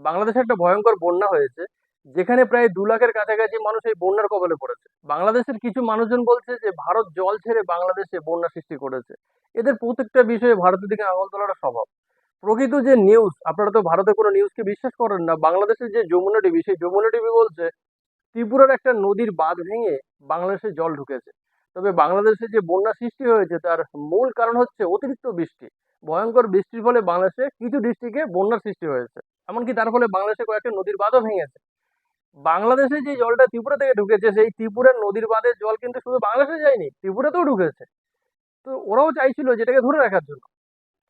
বাংলাদেশে একটা ভয়ঙ্কর বন্যা হয়েছে, যেখানে প্রায় দু লাখের কাছাকাছি মানুষ এই বন্যার কবলে পড়েছে। বাংলাদেশের কিছু মানুষজন বলছে যে, ভারত জল ছেড়ে বাংলাদেশে বন্যা সৃষ্টি করেছে। এদের প্রত্যেকটা বিষয়ে ভারতের দিকে আঙুল তোলাটা স্বভাব। প্রকৃত যে নিউজ আপনারা তো ভারতের কোনো নিউজকে বিশ্বাস করেন না, বাংলাদেশের যে যমুনা টিভি, সেই যমুনা টিভি বলছে, ত্রিপুরার একটা নদীর বাঁধ ভেঙে বাংলাদেশে জল ঢুকেছে। তবে বাংলাদেশে যে বন্যা সৃষ্টি হয়েছে, তার মূল কারণ হচ্ছে অতিরিক্ত বৃষ্টি। ভয়ঙ্কর বৃষ্টির ফলে বাংলাদেশে কিছু ডিস্ট্রিক্টে বন্যার সৃষ্টি হয়েছে। এমনকি তার ফলে বাংলাদেশে কয়েকটা নদীর বাঁধও ভেঙেছে। বাংলাদেশে যে জলটা ত্রিপুরা থেকে ঢুকেছে, সেই ত্রিপুরার নদীর বাঁধের জল কিন্তু শুধু বাংলাদেশে যায়নি, ত্রিপুরাতেও ঢুকেছে। তো ওরাও চাইছিল যেটাকে ধরে রাখার জন্য।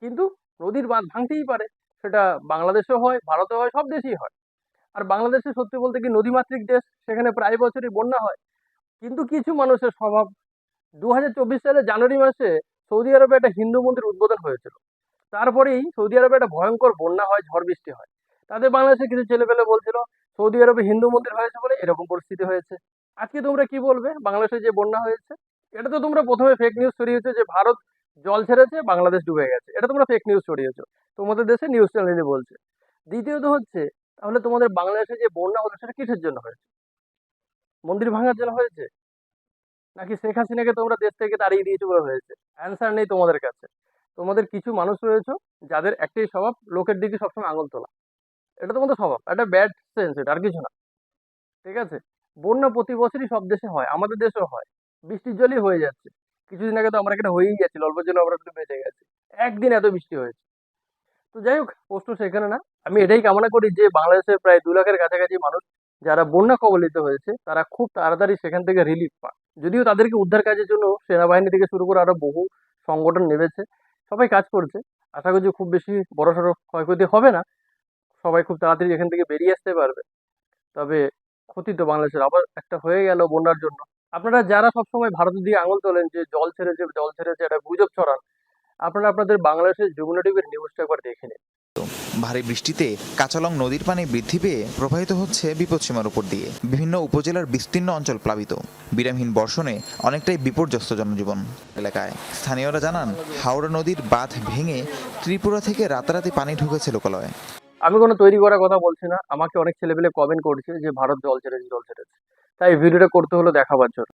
কিন্তু নদীর বাঁধ ভাঙতেই পারে, সেটা বাংলাদেশেও হয়, ভারতেও হয়, সব দেশেই হয়। আর বাংলাদেশে সত্যি বলতে কি নদীমাতৃক দেশ, সেখানে প্রায় বছরই বন্যা হয়। কিন্তু কিছু মানুষের স্বভাব দু সালে জানুয়ারি মাসে সৌদি আরবে একটা হিন্দু মন্দির উদ্বোধন হয়েছিল। তারপরেই সৌদি আরবে একটা ভয়ঙ্কর বন্যা হয়, ঝড় বৃষ্টি হয়। তাদের বাংলাদেশে কিছু ছেলেপেলে বলছিল, সৌদি আরবে হিন্দু মন্দির হয়েছে বলে এরকম পরিস্থিতি হয়েছে। আজকে তোমরা কি বলবে? বাংলাদেশে যে বন্যা হয়েছে, এটা তো তোমরা প্রথমে ফেক নিউজ ছড়িয়েছো যে ভারত জল ছেড়েছে, বাংলাদেশ ডুবে গেছে। এটা তোমরা ফেক নিউজ ছড়িয়েছো। তোমাদের দেশে নিউজ চ্যানেলে বলছে। দ্বিতীয়ত হচ্ছে, তাহলে তোমাদের বাংলাদেশে যে বন্যা হলো, সেটা কিসের জন্য হয়েছে? মন্দির ভাঙার জন্য হয়েছে? নাকি শেখ হাসিনাকে তোমরা দেশ থেকে তাড়িয়ে দিয়েছ বলে হয়েছে? অ্যান্সার নেই তোমাদের কাছে। তোমাদের কিছু মানুষ রয়েছে, যাদের একটাই স্বভাব, লোকের দিকে সবসময় আঙুল তোলা। এটা তোমাদের স্বভাব একটা ব্যাড সেন্স এটা, আর কিছু না। ঠিক আছে? বন্যা প্রতি বছরই সব দেশে হয়, আমাদের দেশেও হয়। বৃষ্টির জলই হয়ে যাচ্ছে। কিছুদিন আগে তো আমরা এখানে হয়েই যাচ্ছিল অল্পের জন্য আমরা একটু বেঁচে গেছি। একদিন এত বৃষ্টি হয়েছে। তো যাই হোক, প্রশ্ন সেখানে না। আমি এটাই কামনা করি যে বাংলাদেশের প্রায় দু লাখের কাছাকাছি মানুষ যারা বন্যা কবলিত হয়েছে, তারা খুব তাড়াতাড়ি সেখান থেকে রিলিফ পান যদিও তাদেরকে উদ্ধার কাজের জন্য সেনাবাহিনী থেকে শুরু করে আরও বহু সংগঠন নেমেছে, সবাই কাজ করছে। আশা করছি খুব বেশি বড়সড় ক্ষয়ক্ষতি হবে না। সবাই খুব তাড়াতাড়ি এখান থেকে বেরিয়ে আসতে পারবে। তবে ক্ষতি তো বাংলাদেশের। আবার একটা হয়ে গেল বন্যার জন্য। আপনারা যারা সবসময় ভারতের দিকে আঙুল তোলেন যে জল ছেড়েছে জল ছেড়েছে একটা গুজব ছড়ান, আপনারা আপনাদের বাংলাদেশের যমুনা টিভির নিউজটা একবার দেখে নিন। ভারী বৃষ্টিতে কাঁচালং নদীর পানি বৃদ্ধি পেয়ে প্রবাহিত হচ্ছে বিপদসীমার উপর দিয়ে। বিভিন্ন উপজেলার বিস্তীর্ণ অঞ্চল প্লাবিত। বিরামহীন বর্ষণে অনেকটাই বিপর্যস্ত জনজীবন এলাকায়। স্থানীয়রা জানান, হাওড়া নদীর বাঁধ ভেঙে ত্রিপুরা থেকে রাতারাতি পানি ঢুকেছে লোকালয়ে। আমি কোনো তৈরি করার কথা বলছি না। আমাকে অনেক ছেলেপেলে কমেন্ট করছে যে, ভারত জল ছেড়েছে জল ছেড়েছে। তাই ভিডিওটা করতে হলো দেখাবার জন্য।